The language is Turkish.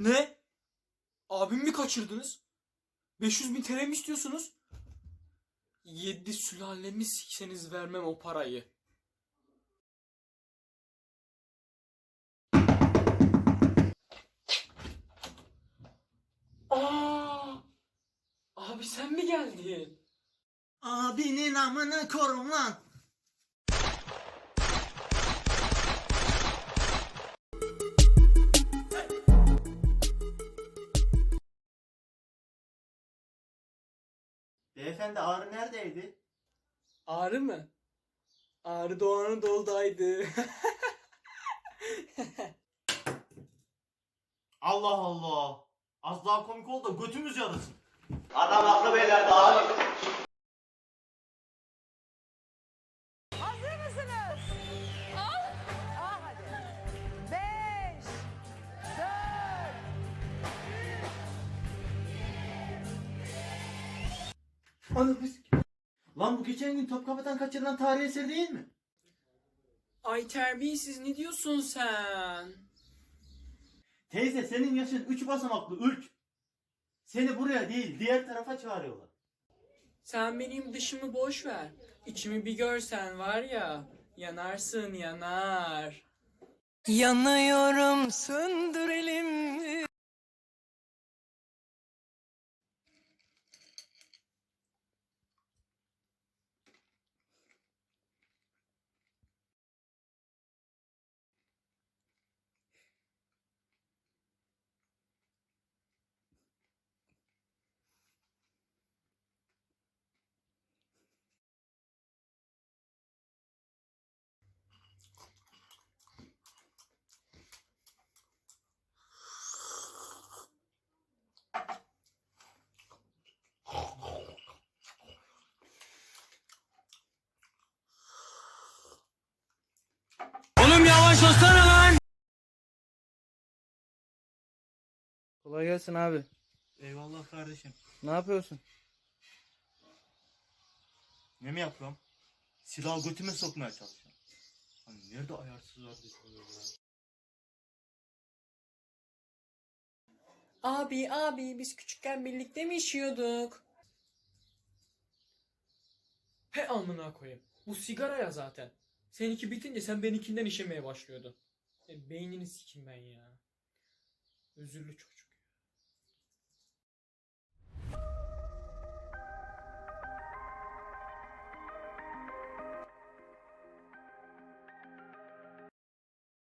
Ne? Abimi mi kaçırdınız? 500 bin TL mi istiyorsunuz? Yedi sülalemi sikseniz vermem o parayı. Aa! Abi sen mi geldin? Abinin amına korum lan. Beyefendi ağrı neredeydi? Ağrı mı? Ağrı Doğu Anadolu'daydı. Allah Allah. Az daha komik ol da götümüz yarısın. Adam haklı beyler dağılın. Lan bu geçen gün Topkapı'dan kaçırılan tarihi eser değil mi? Ay terbiyesiz ne diyorsun sen? Teyze senin yaşın 3 basamaklı 3. Seni buraya değil diğer tarafa çağırıyorlar. Sen benim dışımı boş ver. İçimi bir görsen var ya, yanarsın yanar. Yanıyorum söndürelim Lan! Kolay gelsin abi. Eyvallah kardeşim. Ne yapıyorsun? Ne mi yapıyorum? Silahı götüme sokmaya çalışıyorum. Hani nerede ayarsız ya? Abi abi biz küçükken birlikte mi işiyorduk? He amına koyayım. Bu sigara ya zaten. Seninki bitince sen benimkinden işemeye başlıyordun. E, beynini sikim ben ya. Özürlü çocuk.